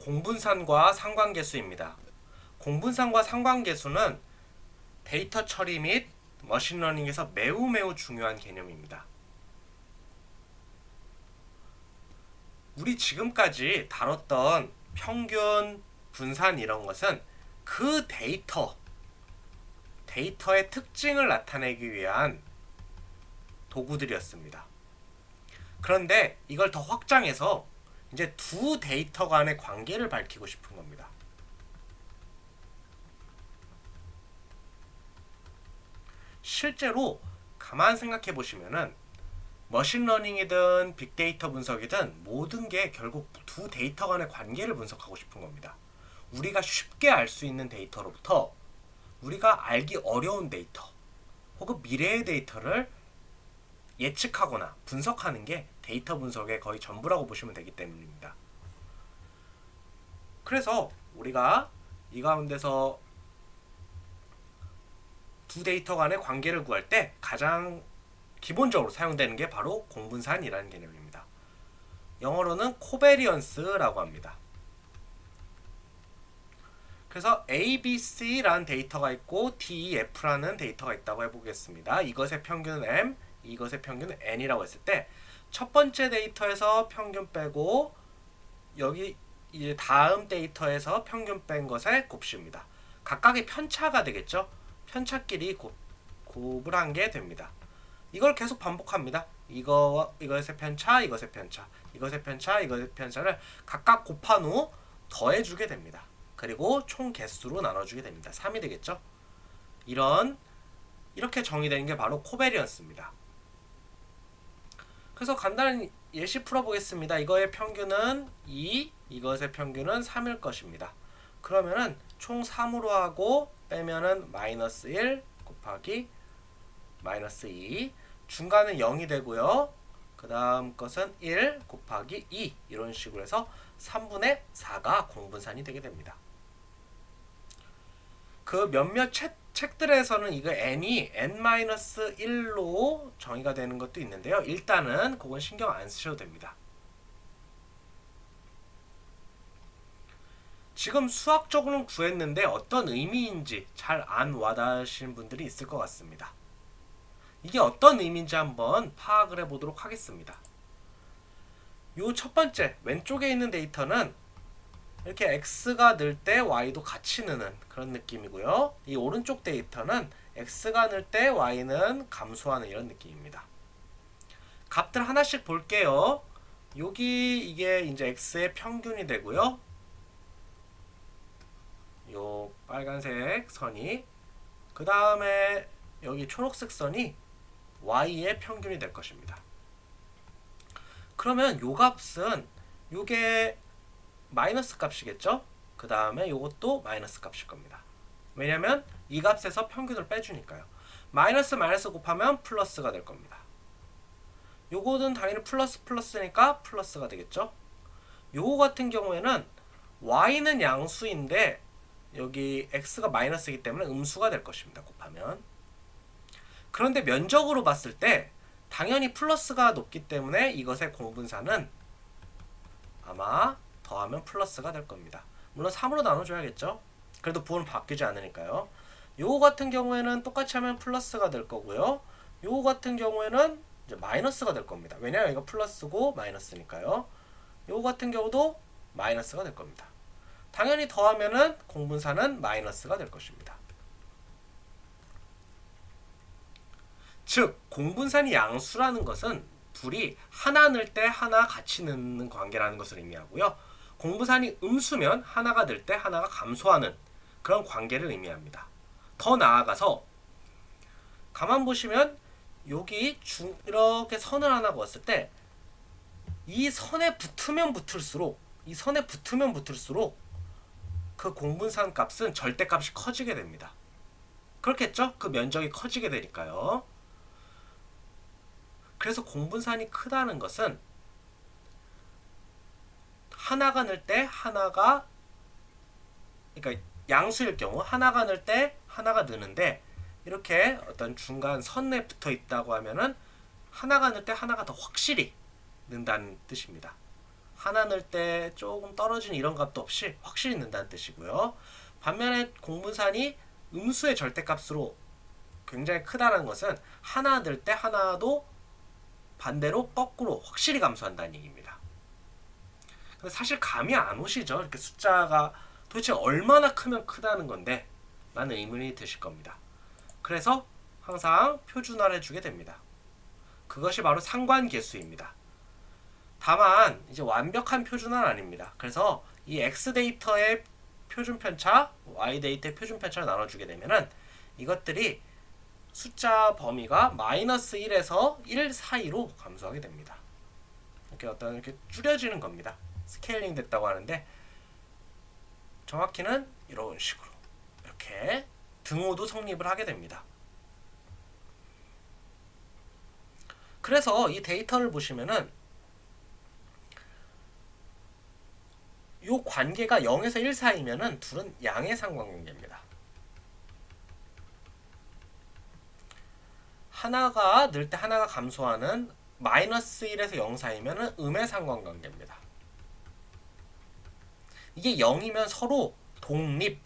공분산과 상관계수입니다. 공분산과 상관계수는 데이터 처리 및 머신러닝에서 매우 매우 중요한 개념입니다. 우리 지금까지 다뤘던 평균, 분산 이런 것은 그 데이터, 데이터의 특징을 나타내기 위한 도구들이었습니다. 그런데 이걸 더 확장해서 이제 두 데이터 간의 관계를 밝히고 싶은 겁니다. 실제로 가만 생각해 보시면은 머신러닝이든 빅데이터 분석이든 모든 게 결국 두 데이터 간의 관계를 분석하고 싶은 겁니다. 우리가 쉽게 알 수 있는 데이터로부터 우리가 알기 어려운 데이터 혹은 미래의 데이터를 예측하거나 분석하는 게 데이터 분석의 거의 전부라고 보시면 되기 때문입니다. 그래서 우리가 이 가운데서 두 데이터 간의 관계를 구할 때 가장 기본적으로 사용되는 게 바로 공분산이라는 개념입니다. 영어로는 코베리언스라고 합니다. 그래서 A, B, C라는 데이터가 있고 D, E, F라는 데이터가 있다고 해보겠습니다. 이것의 평균은 M, 이것의 평균은 N이라고 했을 때 첫 번째 데이터에서 평균 빼고 여기 이제 다음 데이터에서 평균 뺀 것의 곱수입니다. 각각의 편차가 되겠죠. 편차끼리 곱, 곱을 한 게 됩니다. 이걸 계속 반복합니다. 이거 이것의 편차, 이것의 편차, 이것의 편차, 이것의 편차를 각각 곱한 후 더해주게 됩니다. 그리고 총 개수로 나눠주게 됩니다. 3이 되겠죠? 이런 이렇게 정의되는 게 바로 코베리언스입니다. 그래서 간단히 예시 풀어보겠습니다. 이거의 평균은 2, 이것의 평균은 3일 것입니다. 그러면은 총 3으로 하고 빼면은 마이너스 1 곱하기 마이너스 2 중간은 0이 되고요. 그 다음 것은 1 곱하기 2 이런 식으로 해서 3분의 4가 공분산이 되게 됩니다. 그 몇몇 책, 책들에서는 이거 n이 n-1로 정의가 되는 것도 있는데요. 일단은 그건 신경 안 쓰셔도 됩니다. 지금 수학적으로는 구했는데 어떤 의미인지 잘 안 와닿으시는 분들이 있을 것 같습니다. 이게 어떤 의미인지 한번 파악을 해보도록 하겠습니다. 요 첫 번째 왼쪽에 있는 데이터는 이렇게 x가 늘 때 y도 같이 느는 그런 느낌이고요. 이 오른쪽 데이터는 x가 늘 때 y는 감소하는 이런 느낌입니다. 값들 하나씩 볼게요. 여기 이게 이제 x의 평균이 되고요. 요 빨간색 선이 그 다음에 여기 초록색 선이 y의 평균이 될 것입니다. 그러면 요 값은 요게 마이너스 값이겠죠? 그 다음에 요것도 마이너스 값일 겁니다. 왜냐면 이 값에서 평균을 빼주니까요. 마이너스 마이너스 곱하면 플러스가 될 겁니다. 요거는 당연히 플러스 플러스니까 플러스가 되겠죠? 요거 같은 경우에는 y는 양수인데 여기 x가 마이너스이기 때문에 음수가 될 것입니다. 곱하면. 그런데 면적으로 봤을 때 당연히 플러스가 높기 때문에 이것의 공분사는 아마 더하면 플러스가 될 겁니다. 물론 3으로 나눠줘야겠죠. 그래도 부호는 바뀌지 않으니까요. 요거 같은 경우에는 똑같이 하면 플러스가 될 거고요. 요거 같은 경우에는 이제 마이너스가 될 겁니다. 왜냐하면 이거 플러스고 마이너스니까요. 요거 같은 경우도 마이너스가 될 겁니다. 당연히 더하면은 공분사는 마이너스가 될 것입니다. 즉 공분산이 양수라는 것은 둘이 하나 넣을 때 하나 같이 넣는 관계라는 것을 의미하고요. 공분산이 음수면 하나가 늘 때 하나가 감소하는 그런 관계를 의미합니다. 더 나아가서 가만 보시면 여기 중 이렇게 선을 하나 그었을 때 이 선에 붙으면 붙을수록 이 선에 붙으면 붙을수록 그 공분산 값은 절대값이 커지게 됩니다. 그렇겠죠? 그 면적이 커지게 되니까요. 그래서 공분산이 크다는 것은 하나가 늘때 하나가 그러니까 양수일 경우 하나가 늘때 하나가 느는데 이렇게 어떤 중간 선에 붙어 있다고 하면은 하나가 늘때 하나가 더 확실히 는다는 뜻입니다. 하나 넣을 때 조금 떨어지는 이런 값도 없이 확실히 넣는다는 뜻이고요. 반면에 공분산이 음수의 절대값으로 굉장히 크다는 것은 하나 넣을 때 하나도 반대로 거꾸로 확실히 감소한다는 얘기입니다. 근데 사실 감이 안 오시죠. 이렇게 숫자가 도대체 얼마나 크면 크다는 건데 라는 의문이 드실 겁니다. 그래서 항상 표준화를 해주게 됩니다. 그것이 바로 상관계수입니다. 다만 이제 완벽한 표준화는 아닙니다. 그래서 이 x 데이터의 표준 편차, y 데이터의 표준 편차를 나눠주게 되면은 이것들이 숫자 범위가 마이너스 1에서 1 사이로 감소하게 됩니다. 이렇게 어떤 이렇게 줄여지는 겁니다. 스케일링 됐다고 하는데 정확히는 이런 식으로 이렇게 등호도 성립을 하게 됩니다. 그래서 이 데이터를 보시면은 요 관계가 0에서 1 사이면은 둘은 양의 상관관계입니다. 하나가 늘 때 하나가 감소하는 마이너스 1에서 0 사이면은 음의 상관관계입니다. 이게 0이면 서로 독립,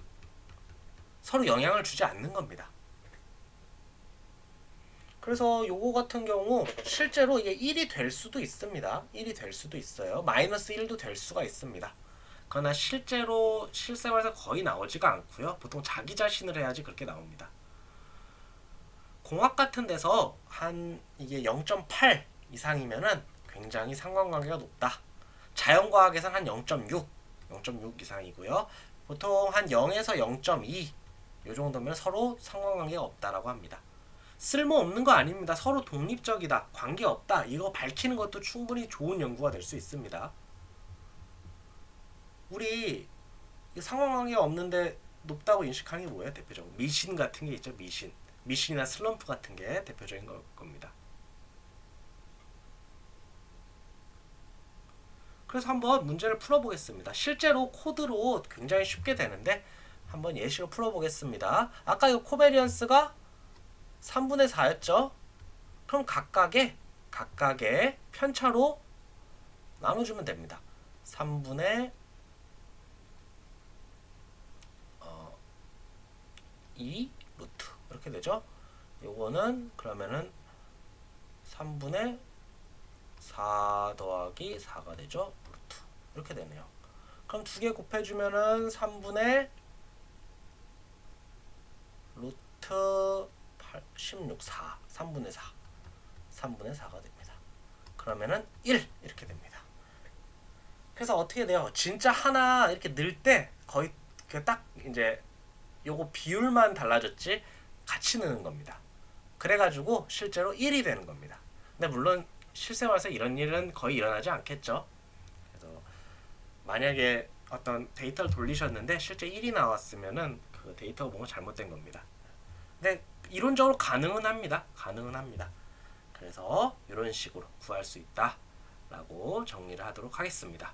서로 영향을 주지 않는 겁니다. 그래서 요거 같은 경우 실제로 이게 1이 될 수도 있습니다. 1이 될 수도 있어요. 마이너스 1도 될 수가 있습니다. 그러나 실제로 실생활에서 거의 나오지가 않고요. 보통 자기 자신을 해야지 그렇게 나옵니다. 공학 같은 데서 한 이게 0.8 이상이면은 굉장히 상관관계가 높다. 자연과학에서는 한 0.6, 0.6 이상이고요. 보통 한 0에서 0.2 요 정도면 서로 상관관계가 없다라고 합니다. 쓸모없는 거 아닙니다. 서로 독립적이다. 관계없다. 이거 밝히는 것도 충분히 좋은 연구가 될 수 있습니다. 우리 이 상관관계가 없는데 높다고 인식하는 게 뭐예요? 대표적으로 미신 같은 게 있죠. 미신. 미신이나 슬럼프 같은 게 대표적인 걸 겁니다. 그래서 한번 문제를 풀어보겠습니다. 실제로 코드로 굉장히 쉽게 되는데 한번 예시로 풀어보겠습니다. 아까 이 코베리언스가 3분의 4였죠? 그럼 각각의 각각의 편차로 나눠주면 됩니다. 3분의 어, 2 루트 이렇게 되죠? 요거는 그러면은 3분의 4 더하기 4가 되죠? 루트 이렇게 되네요. 그럼 두 개 곱해주면은 3분의 루트 8, 16, 4, 3분의 4, 3분의 4가 됩니다. 그러면은 1 이렇게 됩니다. 그래서 어떻게 돼요? 진짜 하나 이렇게 넣을 때 거의 그딱 이제 요거 비율만 달라졌지 같이 넣는 겁니다. 그래가지고 실제로 1이 되는 겁니다. 근데 물론 실생활에서 이런 일은 거의 일어나지 않겠죠. 그래서 만약에 어떤 데이터를 돌리셨는데 실제 1이 나왔으면은 그 데이터가 뭔가 잘못된 겁니다. 근데 이론적으로 가능은 합니다. 가능은 합니다. 그래서 이런 식으로 구할 수 있다라고 정리를 하도록 하겠습니다.